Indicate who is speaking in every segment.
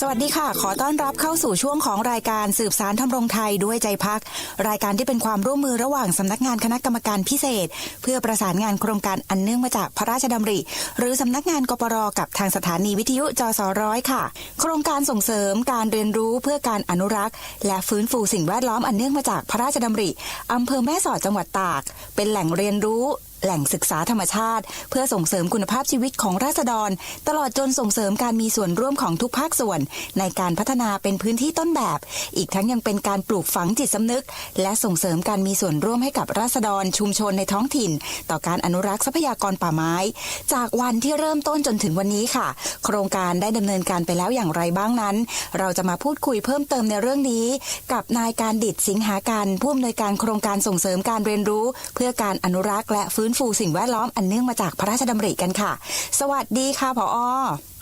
Speaker 1: สวัสดีค่ะ ขอต้อนรับเข้าสู่ช่วงของรายการสืบสารทำรงไทยด้วยใจพัก รายการที่เป็นความร่วมมือระหว่างสำนักงานคณะกรรมการพิเศษ เพื่อประสานงานโครงการอันเนื่องมาจากพระราชดำริ หรือสำนักงานกปรกับทางสถานีวิทยุจสร้อยค่ะ โครงการส่งเสริมการเรียนรู้เพื่อการอนุรักษ์ และฟื้นฟูสิ่งแวดล้อมอันเนื่องมาจากพระราชดำริอำเภอแม่สอดจังหวัดตาก เป็นแหล่งเรียนรู้ แหล่งศึกษาธรรมชาติ เพื่อส่งเสริมคุณภาพชีวิตของราษฎร ตลอดจนส่งเสริมการมีส่วนร่วมของทุกภาคส่วน ในการพัฒนาเป็นพื้นที่ต้นแบบ อีกทั้งยังเป็นการปลูกฝังจิตสำนึก และส่งเสริมการมีส่วนร่วมให้กับราษฎรชุมชนในท้องถิ่น ต่อการอนุรักษ์ทรัพยากรป่าไม้ จากวันที่เริ่มต้นจนถึงวันนี้ค่ะ โครงการได้ดำเนินการไปแล้วอย่างไรบ้างนั้น เราจะมาพูดคุยเพิ่มเติมในเรื่องนี้ กับนายการดิตสิงหาการผู้อำนวยการโครงการส่งเสริมการเรียนรู้ เพื่อการอนุรักษ์และฟื้นฟูสิ่งแวดล้อมอันเนื่องมาจากพระราชดำริกันค่ะ สวัสดีค่ะผอ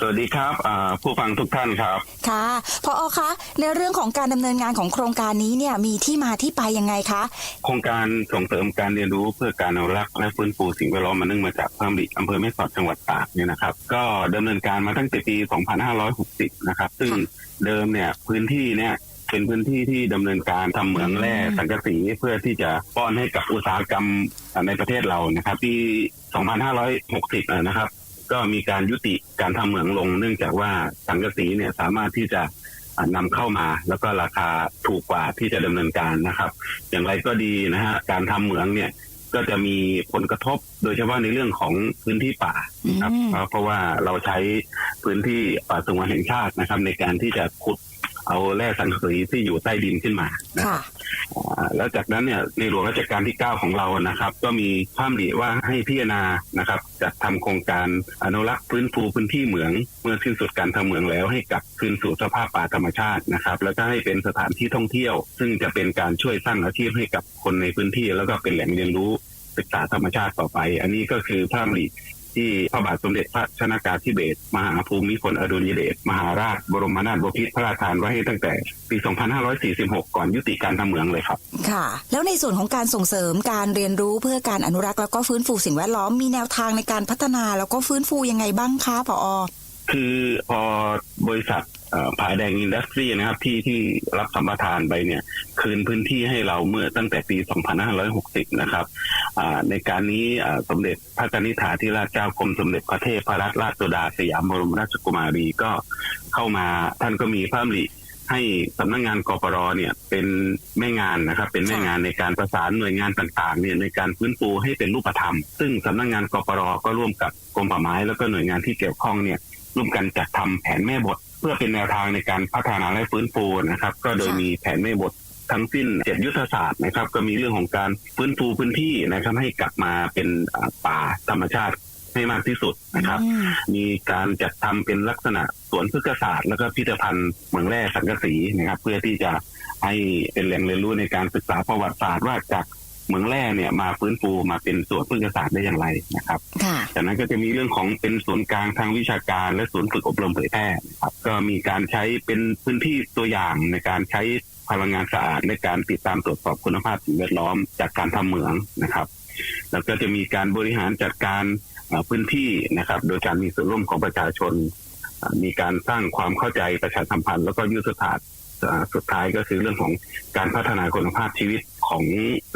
Speaker 2: สวัสดีครับอ่าผู้ฟังทุกท่านครับ
Speaker 1: ค่ะผอคะในเรื่องของการดำเนินงานของโครงการนี้เนี่ยมีที่มาที่ไปยังไงคะ
Speaker 2: โครงการส่งเสริมการเรียนรู้เพื่อการอนุรักษ์และฟื้นฟูสิ่งแวดล้อมมาเนื่องมาจากพระดำริอำเภอแม่สอดจังหวัดตากเนี่ยนะครับ ก็ดำเนินการมาตั้งแต่ปี 2560 นะครับ ซึ่ง
Speaker 1: ค่ะ
Speaker 2: เดิมเนี่ยพื้นที่เนี่ยเป็นพื้นที่ที่ดำเนินการทำเหมืองแร่สังกะสีเพื่อที่จะป้อนให้กับอุตสาหกรรม ในประเทศเรานะครับปี2560อะนะครับ ก็มีการยุติการทำเหมืองลง เนื่องจากว่าสังกะสีเนี่ยสามารถที่จะอ่านำเข้ามาแล้วก็ราคาถูกกว่าที่จะดำเนินการนะครับ อย่างไรก็ดีนะฮะการทำเหมืองเนี่ยก็จะมีผลกระทบโดยเฉพาะในเรื่องของพื้นที่ป่านะครับ
Speaker 1: อืม
Speaker 2: เพราะเพราะว่าเราใช้พื้นที่ป่าสงวนแห่งชาตินะครับ ในการที่จะขุด เอาแร่สังกะสีที่อยู่ใต้ดินขึ้นมานะ
Speaker 1: ค่ะ
Speaker 2: อ่าแล้วจากนั้นเนี่ยในหลวงรัชกาลที่ 9 ของเรานะครับ ก็มีพระดำริว่าให้พิจารณานะครับจัดทำโครงการอนุรักษ์ฟื้นฟูพื้นที่เหมือง เมื่อสิ้นสุดการทำเหมืองแล้วให้กลับคืนสู่สภาพป่าธรรมชาตินะครับ แล้วก็ให้เป็นสถานที่ท่องเที่ยว ซึ่งจะเป็นการช่วยสร้างอาชีพให้กับคนในพื้นที่ แล้วก็เป็นแหล่งเรียนรู้ศึกษาธรรมชาติต่อไป อันนี้ก็คือพระดำริ ที่พระบาทสมเด็จพระชนากาธิเบศรมหาภูมิพลอดุลยเดชมหาราช บรมนาถบพิตรพระราชทานไว้ให้ตั้งแต่ปี 2546 ก่อนยุติการทำเหมืองเลยครับ
Speaker 1: ค่ะ แล้วในส่วนของการส่งเสริมการเรียนรู้เพื่อการอนุรักษ์แล้วก็ฟื้นฟูสิ่งแวดล้อมมีแนวทางในการพัฒนาแล้วก็ฟื้นฟูยังไงบ้างคะผอ
Speaker 2: คือพอบริษัทเอ่อ ผาแดงอินดัสทรีนะครับ ที่ที่รับสัมปทานไปเนี่ย คืนพื้นที่ให้เราเมื่อตั้งแต่ปี 2560 นะครับในการนี้สมเด็จพระนิษฐาธิราชเจ้ากรมสมเด็จพระเทพรัตนราชสุดาสยามบรมราชกุมารีก็เข้ามาท่านก็มีพระดำริให้สำนักงานกปรเนี่ยเป็นแม่งานนะครับ เป็นแม่งานในการประสานหน่วยงานต่างๆเนี่ยในการฟื้นฟูให้เป็นรูปธรรม ซึ่งสำนักงานกปรก็ร่วมกับกรมป่าไม้แล้วก็หน่วยงานที่เกี่ยวข้องเนี่ยร่วมกันจัดทำแผนแม่บท พื่อเป็นแนวทางในการพัฒนาและฟื้นฟูนะครับ ก็โดย
Speaker 1: ค่ะ
Speaker 2: มีแผนแม่บททั้งสิ้นเจ็ดยุทธศาสตร์นะครับ ก็มีเรื่องของการฟื้นฟูพื้นที่นะครับให้กลับมาเป็นอ่าป่าธรรมชาติให้มากที่สุดนะครับ
Speaker 1: อืม
Speaker 2: มีการจัดทำเป็นลักษณะสวนพฤกษศาสตร์ แล้วก็พิพิธภัณฑ์เหมืองแร่สังกะสีนะครับ เพื่อที่จะให้เป็นแหล่งเรียนรู้ในการศึกษาประวัติศาสตร์ว่าจาก เหมืองแร่เนี่ยมาฟื้นฟูมาเป็นสวนพฤกษศาสตร์ได้อย่างไรนะครับ
Speaker 1: ค่ะ
Speaker 2: จากนั้นก็จะมีเรื่องของเป็นศูนย์กลางทางวิชาการและศูนย์ฝึกอบรมเผยแพร่นะครับก็มีการใช้เป็นพื้นที่ตัวอย่างในการใช้พลังงานสะอาดในการติดตามตรวจสอบคุณภาพสิ่งแวดล้อมจากการทำเหมืองนะครับ แล้วก็จะมีการบริหารจัดการเอ่อพื้นที่นะครับ โดยการมีส่วนร่วมของประชาชนเอ่อมีการสร้างความเข้าใจประชาสัมพันธ์แล้วก็ยุทธศาสตร์เอ่อสุดท้ายก็คือเรื่องของการพัฒนาคุณภาพชีวิต ของ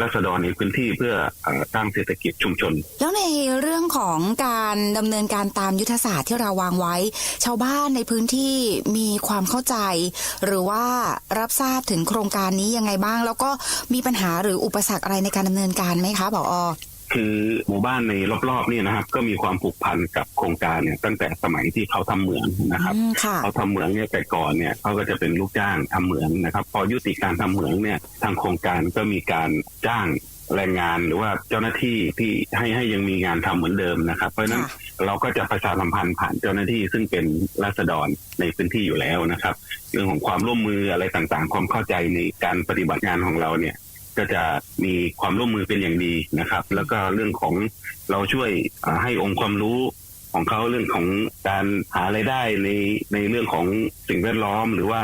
Speaker 2: รัษฎรในพื้นที่เพื่ออ่อสร้างเศรษฐกิจชุมชน
Speaker 1: แล้วในเรื่องของการดำเนินการตามยุทธศาสตร์ที่เราวางไว้ ชาวบ้านในพื้นที่มีความเข้าใจ หรือว่ารับทราบถึงโครงการนี้ยังไงบ้าง แล้วก็มีปัญหาหรืออุปสรรคอะไรในการดำเนินการไหมคะผอ
Speaker 2: คือหมู่บ้านในรอบๆเนี่ยนะครับ ก็มีความผูกพันกับโครงการเนี่ยตั้งแต่สมัยที่เขาทำเหมืองนะครับ
Speaker 1: อืมค่ะ
Speaker 2: เขาทำเหมืองเนี่ยแต่ก่อนเนี่ยเขาก็จะเป็นลูกจ้างทำเหมืองนะครับ พอยุติการทำเหมืองเนี่ยทางโครงการก็มีการจ้างแรงงานหรือว่าเจ้าหน้าที่ที่ให้ให้ยังมีงานทำเหมือนเดิมนะครับ เพราะฉะนั้น
Speaker 1: ค่ะ
Speaker 2: เราก็จะประชาสัมพันธ์ผ่านเจ้าหน้าที่ซึ่งเป็นราษฎรในพื้นที่อยู่แล้วนะครับ เรื่องของความร่วมมืออะไรต่างๆ ความเข้าใจในการปฏิบัติงานของเราเนี่ย ก็จะมีความร่วมมือเป็นอย่างดีนะครับ แล้วก็เรื่องของเราช่วยให้องค์ความรู้ของเขาเรื่องของการหารายได้ในในเรื่องของสิ่งแวดล้อม หรือว่า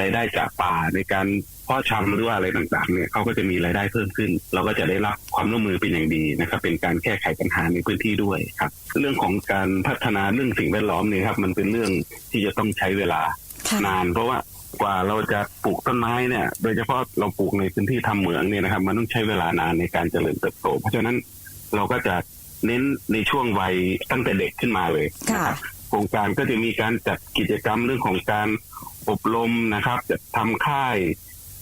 Speaker 2: รายได้จากป่าในการพาะชำหรือว่าอะไรต่างๆเนี่ยเขาก็จะมีรายได้เพิ่มขึ้น เราก็จะได้รับความร่วมมือเป็นอย่างดีนะครับ เป็นการแก้ไขปัญหาในพื้นที่ด้วยครับ เรื่องของการพัฒนาเรื่องสิ่งแวดล้อมเนี่ยครับ มันเป็นเรื่องที่จะต้องใช้เวลานาน เพราะว่า กว่าเราจะปลูกต้นไม้เนี่ย โดยเฉพาะเราปลูกในพื้นที่ทำเหมืองเนี่ยนะครับ มันต้องใช้เวลานานในการเจริญเติบโต เพราะฉะนั้นเราก็จะเน้นในช่วงวัยตั้งแต่เด็กขึ้นมาเลยนะครับโครงการก็จะมีการจัดกิจกรรมเรื่องของการอบรมนะครับจะทำค่าย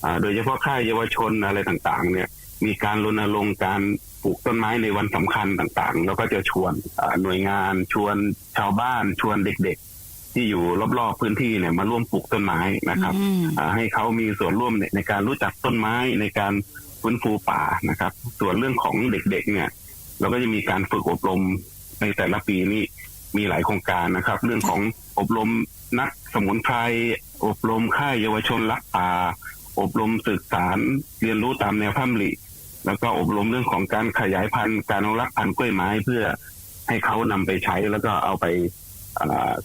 Speaker 2: อ่าโดยเฉพาะค่ายเยาวชนอะไรต่างๆ เนี่ย มีการรณรงค์การปลูกต้นไม้ในวันสำคัญต่างๆ แล้วก็จะชวนอ่าหน่วยงานชวนชาวบ้านชวนเด็กๆ ที่อยู่รอบๆพื้นที่เนี่ยมาร่วมปลูกต้นไม้นะครับ
Speaker 1: อืม
Speaker 2: อ่าให้เขามีส่วนร่วมในในการรู้จักต้นไม้ในการฟื้นฟูป่านะครับ ส่วนเรื่องของเด็กๆ เนี่ย เราก็จะมีการฝึกอบรมในแต่ละปีนี่มีหลายโครงการนะครับ เรื่องของอบรมนักสมุนไพรอบรมค่ายเยาวชนรักป่า อบรมศึกษารเรียนรู้ตามแนวพระดำริแล้วก็อบรมเรื่องของการขยายพันธุ์การอนุรักษ์พันธุ์กล้วยไม้เพื่อให้เขานำไปใช้แล้วก็เอาไปอ่า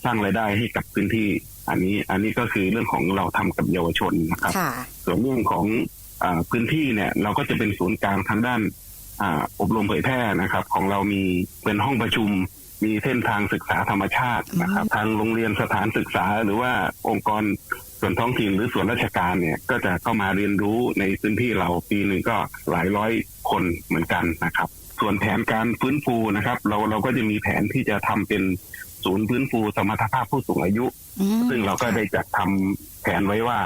Speaker 2: สร้างรายได้ให้กับพื้นที่ อันนี้อันนี้ก็คือเรื่องของเราทำกับเยาวชนนะครับ
Speaker 1: ค่ะ
Speaker 2: ส่วนเรื่องของอาพื้นที่เนี่ยเราก็จะเป็นศูนย์กลางทางด้านอาอบรมเผยแพร่นะครับ ของเรามีเป็นห้องประชุม มีเส้นทางศึกษาธรรมชาตินะครับ ทางโรงเรียนสถานศึกษา หรือว่าองค์กรส่วนท้องถิ่นหรือส่วนราชการเนี่ยก็จะเข้ามาเรียนรู้ในพื้นที่เราปีหนึ่งก็หลายร้อยคนเหมือนกันนะครับ ส่วนแผนการฟื้นฟูนะครับ เราเราก็จะมีแผนที่จะทำเป็น ศูนย์ฟื้นฟูสมรรถภาพผู้สูงอายุ
Speaker 1: อืม
Speaker 2: ซึ่งเราก็ได้จัดทำแผนไว้ว่า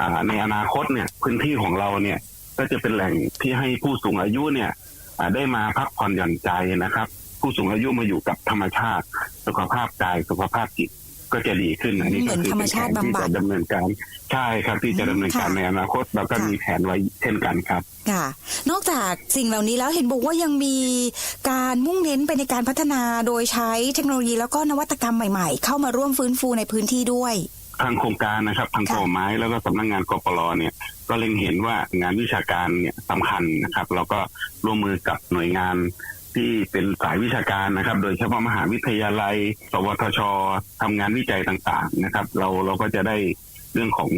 Speaker 2: อ่าในอนาคตเนี่ยพื้นที่ของเราเนี่ยก็จะเป็นแหล่งที่ให้ผู้สูงอายุเนี่ยอ่าได้มาพักผ่อนหย่อนใจนะครับ ผู้สูงอายุมาอยู่กับธรรมชาติ สุขภาพกายสุขภาพจิต ก็จะดีขึ้นอันนี้ก็คือเป็นแผนที่จะดำเนินการใช่ครับที่จะดำเนินการในอนาคตเราก็มีแผนไว้เช่นกันครับ
Speaker 1: ค่ะ นอกจากสิ่งเหล่านี้แล้วเห็นบอกว่ายังมีการมุ่งเน้นไปในการพัฒนาโดยใช้เทคโนโลยีแล้วก็นวัตกรรมใหม่ๆ เข้ามาร่วมฟื้นฟูในพื้นที่ด้วย
Speaker 2: ทางโครงการนะครับทางก
Speaker 1: ค่ะ
Speaker 2: รมไม้แล้วก็สำนักงานกปรเนี่ยก็เล็งเห็นว่างานวิชาการเนี่ยสำคัญนะครับเราก็ร่วมมือกับหน่วยงาน ที่เป็นสายวิชาการนะครับ โดยเฉพาะมหาวิทยาลัย สวทชทำงานวิจัยต่างๆนะครับ เราเราก็จะได้เรื่องของ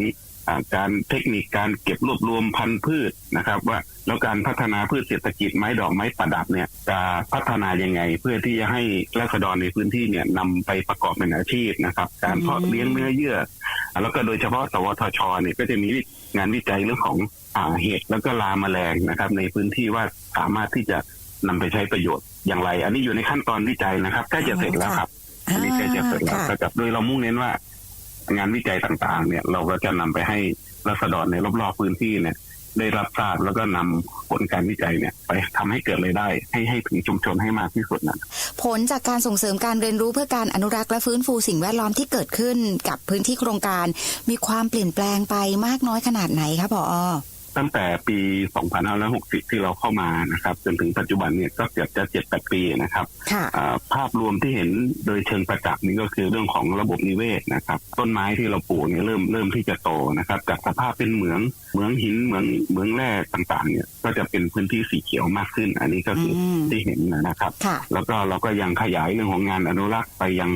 Speaker 2: อการเทคนิคการเก็บรวบรวมพันธุ์พืชนะครับ ว่าแล้วการพัฒนาพืชเศรษฐกิจไม้ดอกไม้ประดับเนี่ยจะพัฒนายังไง เพื่อที่จะให้ราษฎรในพื้นที่เนี่ยนำไปประกอบเป็นอาชีพนะครับ การเพาะเลี้ยงเนื้อเยื่อ แล้วก็โดยเฉพาะ สวทชเนี่ยก็จะมีงานวิจัยเรื่องของอ่าเห็ดแล้วก็ลาแมลงนะครับ ในพื้นที่ว่าสามารถที่จะ นำไปใช้ประโยชน์อย่างไร อันนี้อยู่ในขั้นตอนวิจัยนะครับใกล้จะเสร็จแล้วครับอันนี้ใกล้จะเสร็จแล้ว
Speaker 1: อ่า
Speaker 2: ก็จะโดยเรามุ่งเน้นว่า งานวิจัยต่างๆ เนี่ย เราก็จะนำไปให้รัษฎรในรอบๆพื้นที่เนี่ย ได้รับทราบแล้วก็นำผลการวิจัยเนี่ย ไปทำให้เกิดรายได้ ให้ให้ถึงชุมชนให้มากที่สุดนะ
Speaker 1: ผลจากการส่งเสริมการเรียนรู้เพื่อการอนุรักษ์และฟื้นฟูสิ่งแวดล้อมที่เกิดขึ้นกับพื้นที่โครงการ มีความเปลี่ยนแปลงไปมากน้อยขนาดไหนคะผอ
Speaker 2: ตั้งแต่ปี 2560 ที่เราเข้ามานะครับ จนถึงปัจจุบันเนี่ยก็เกือบจะ7-8 ปีนะครับ
Speaker 1: ค่ะ
Speaker 2: อ่าภาพรวมที่เห็นโดยเชิงประจักษ์นี่ก็คือเรื่องของระบบนิเวศนะครับ ต้นไม้ที่เราปลูกเนี่ยเริ่มเริ่มที่จะโตนะครับ จากสภาพเป็นเหมืองเหมืองหินเหมืองเหมืองแร่ต่างๆ เนี่ยก็จะเป็นพื้นที่สีเขียวมากขึ้น อันนี้ก็คืออ
Speaker 1: ม
Speaker 2: ที่เห็นนะครับ
Speaker 1: ค่ะ
Speaker 2: แล้วก็เราก็ยังขยายเรื่องของงานอนุรักษ์ไปยัง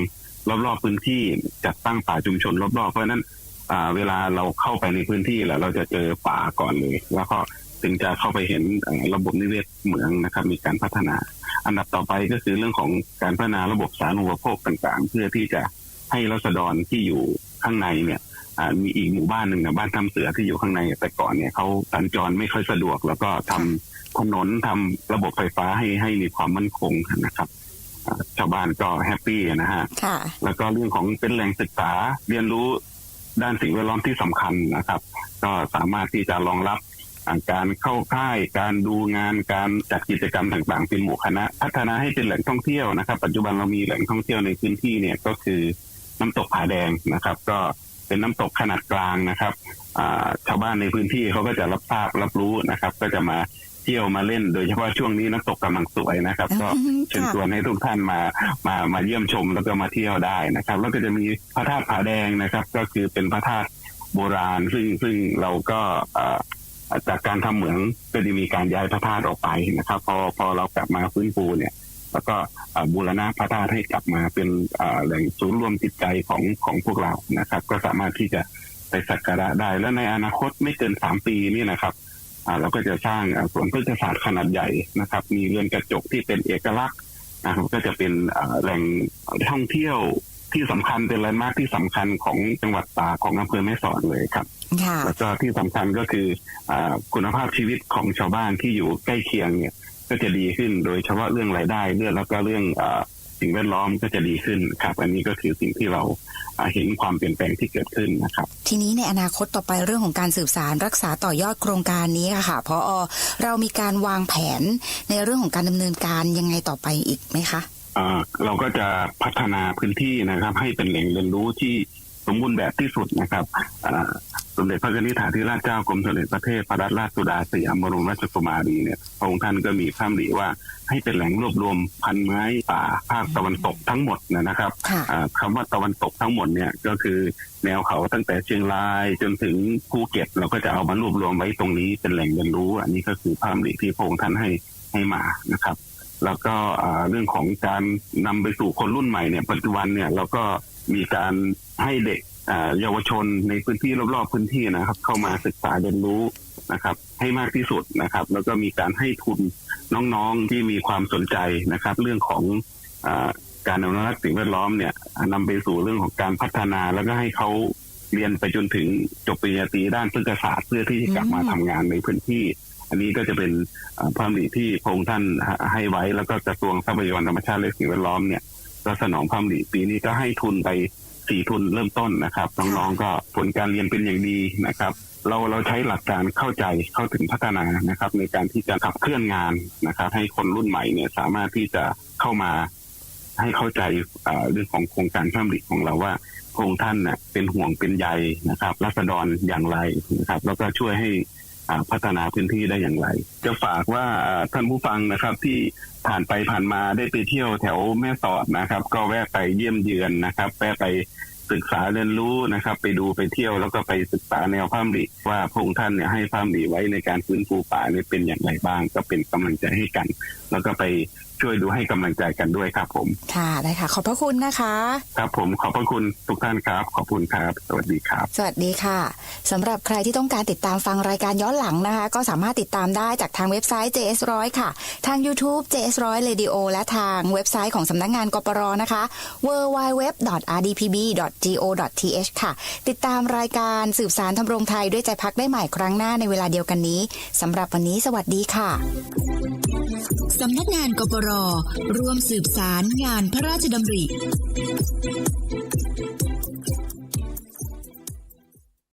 Speaker 2: รอบๆพื้นที่จัดตั้งป่าชุมชนรอบๆเพราะฉะนั้น อ่า เวลาเราเข้าไปในพื้นที่แล้วเราจะเจอป่าก่อนเลย แล้วก็ถึงจะเข้าไปเห็นเอ่อระบบนิเวศเหมืองนะครับ มีการพัฒนา อันดับต่อไปก็คือเรื่องของการพัฒนาระบบสาธารณูปโภคต่างๆ เพื่อที่จะให้รัษฎรที่อยู่ข้างในเนี่ยอ่ามีอีกหมู่บ้านหนึ่งนะบ้านทำเสือที่อยู่ข้างในแต่ก่อนเนี่ยเขาสัญจรไม่ค่อยสะดวก แล้วก็ทำถนนทำระบบไฟฟ้าให้ให้มีความมั่นคงนะครับอ่าชาวบ้านก็แฮปปี้นะฮะ
Speaker 1: ค่ะ
Speaker 2: แล้วก็เรื่องของเป็นแหล่งศึกษาเรียนรู้ ด้านสิ่งแวดล้อมที่สำคัญนะครับ ก็สามารถที่จะรองรับการเข้าค่าย การดูงาน การจัดกิจกรรมต่างๆ เป็นหมู่คณะ พัฒนาให้เป็นแหล่งท่องเที่ยวนะครับ ปัจจุบันเรามีแหล่งท่องเที่ยวในพื้นที่เนี่ยก็คือน้ำตกผาแดงนะครับ ก็เป็นน้ำตกขนาดกลางนะครับชาวบ้านในพื้นที่เขาก็จะรับทราบรับรู้นะครับ ก็จะมา เที่ยวมาเล่น โดยเฉพาะช่วงนี้น้ำตกกำลังสวยนะครับ ก็
Speaker 1: อืม
Speaker 2: เชิญ
Speaker 1: ค่ะ
Speaker 2: ชวนให้ทุกท่านมามามาเยี่ยมชมแล้วก็มาเที่ยวได้นะครับ แล้วก็จะมีพระธาตุผาแดงนะครับ ก็คือเป็นพระธาตุโบราณ ซึ่งซึ่งเราก็เอ่อจากการทำเหมืองก็จะมีการย้ายพระธาตุออกไปนะครับ พอพอเรากลับมาฟื้นฟูเนี่ยแล้วก็เอ่อบูรณะพระธาตุให้กลับมาเป็นเอ่อแหล่งศูนย์รวมจิตใจของของพวกเรานะครับ ก็สามารถที่จะไปสักการะได้ และในอนาคตไม่เกินสามปีนี่นะครับอ่า เราก็จะสร้างอ่าสวนพฤกษศาสตร์ขนาดใหญ่นะครับ มีเรือนกระจกที่เป็นเอกลักษณ์นะครับก็จะเป็นอ่าแหล่งท่องเที่ยวที่สำคัญเป็นแลนด์มาร์คที่สำคัญของจังหวัดตากของอำเภอแม่สอดเลยครับ
Speaker 1: ค่ะ
Speaker 2: แล้วก็ที่สำคัญก็คืออาคุณภาพชีวิตของชาวบ้านที่อยู่ใกล้เคียงเนี่ย ก็จะดีขึ้นโดยเฉพาะเรื่องรายได้เรื่องแล้วก็เรื่องอาสิ่งแวดล้อมก็จะดีขึ้นครับ อันนี้ก็คือสิ่งที่เราอ่า เห็นความเปลี่ยนแปลงที่เกิดขึ้นนะครับ
Speaker 1: ทีนี้ในอนาคตต่อไปเรื่องของการสืบสารรักษาต่อยอดโครงการนี้ค่ะค่ะพอเรามีการวางแผนในเรื่องของการดำเนินการยังไงต่อไปอีกไหมคะ
Speaker 2: อ่าเราก็จะพัฒนาพื้นที่นะครับ ให้เป็นแหล่งเรียนรู้ที่ สมบูรณ์แบบที่สุดนะครับอ่าสมเด็จพระนิธิถาธิราชเจ้ากรมสมเด็จพระเทพพระรัตนราชสุดาสยามบรมราชกุมารีเนี่ยพระองค์ท่านก็มีพระดำริว่าให้เป็นแหล่งรวบรวมพันไม้ป่าภาคตะวันตกทั้งหมดนะครับ
Speaker 1: ค่ะ
Speaker 2: อ่าคำว่าตะวันตกทั้งหมดเนี่ยก็คือแนวเขาตั้งแต่เชียงรายจนถึงภูเก็ตเราก็จะเอามารวบรวมไว้ตรงนี้เป็นแหล่งเรียนรู้ อันนี้ก็คือพระดำริที่พระองค์ท่านให้ให้มานะครับแล้วก็อ่าเรื่องของการนำไปสู่คนรุ่นใหม่เนี่ยปัจจุบันเนี่ยเราก็ มีการให้เด็กเยาวชนในพื้นที่รอบๆพื้นที่นะครับ เข้ามาศึกษาเรียนรู้นะครับ ให้มากที่สุดนะครับ แล้วก็มีการให้ทุนน้องๆที่มีความสนใจนะครับ เรื่องของอการอนุรักษ์สิ่งแวดล้อมเนี่ยนำไปสู่เรื่องของการพัฒนาแล้วก็ให้เขาเรียนไปจนถึงจบปริญญาตรีด้านพฤกษศาสตร์เพื่อที่จะกลับมา
Speaker 1: อืม
Speaker 2: ทำงานในพื้นที่ อันนี้ก็จะเป็นอ่าพระดำริที่พระองค์ท่านให้ไว้แล้วก็กระทรวงทรัพยากรธรรมชาติและสิ่งแวดล้อมเนี่ย ก็สนองพระดำริปีนี้ก็ให้ทุนไปสี่ทุนเริ่มต้นนะครับน้องๆก็ผลการเรียนเป็นอย่างดีนะครับ เราเราใช้หลักการเข้าใจเข้าถึงพัฒนานะครับ ในการที่จะขับเคลื่อนงานนะครับ ให้คนรุ่นใหม่เนี่ยสามารถที่จะเข้ามาให้เข้าใจอ่าเรื่องของโครงการพระดำริของเราว่าพระองค์ท่านเน่ะเป็นห่วงเป็นใยนะครับรัษฎรอย่างไรนะครับ แล้วก็ช่วยให้อ่า พัฒนาพื้นที่ได้อย่างไร จะฝากว่าท่านผู้ฟังนะครับที่ผ่านไปผ่านมาได้ไปเที่ยวแถวแม่สอดนะครับ ก็แวะไปเยี่ยมเยือนนะครับแวะไปศึกษาเรียนรู้นะครับ ไปดูไปเที่ยวแล้วก็ไปศึกษาแนวพระมริว่าพระองค์ท่านเนี่ยให้พระมริไว้ในการฟื้นฟูป่าเนี่ยเป็นอย่างไรบ้าง ก็เป็นกำลังใจให้กัน แล้วก็ไป ช่วยดูให้กำลังใจกันด้วยครับผม
Speaker 1: ค่ะได้ค่ะ ขอบพระคุณนะคะ
Speaker 2: ครับผมขอบพระคุณทุกท่านครับ ขอบคุณครับ สวัสดีครับ
Speaker 1: สวัสดีค่ะสำหรับใครที่ต้องการติดตามฟังรายการย้อนหลังนะคะ ก็สามารถติดตามได้จากทางเว็บไซต์ JS100 ค่ะ ทาง YouTube JS100 Radio และทางเว็บไซต์ของสำนักงานกปรนะคะ www.rdpb.go.th ค่ะ ติดตามรายการสืบสารทำรงไทยด้วยใจพักได้ใหม่ครั้งหน้าในเวลาเดียวกันนี้สำหรับวันนี้สวัสดีค่ะ
Speaker 3: สำนักงานกปรร่วมสืบสารงานพระราชดำริ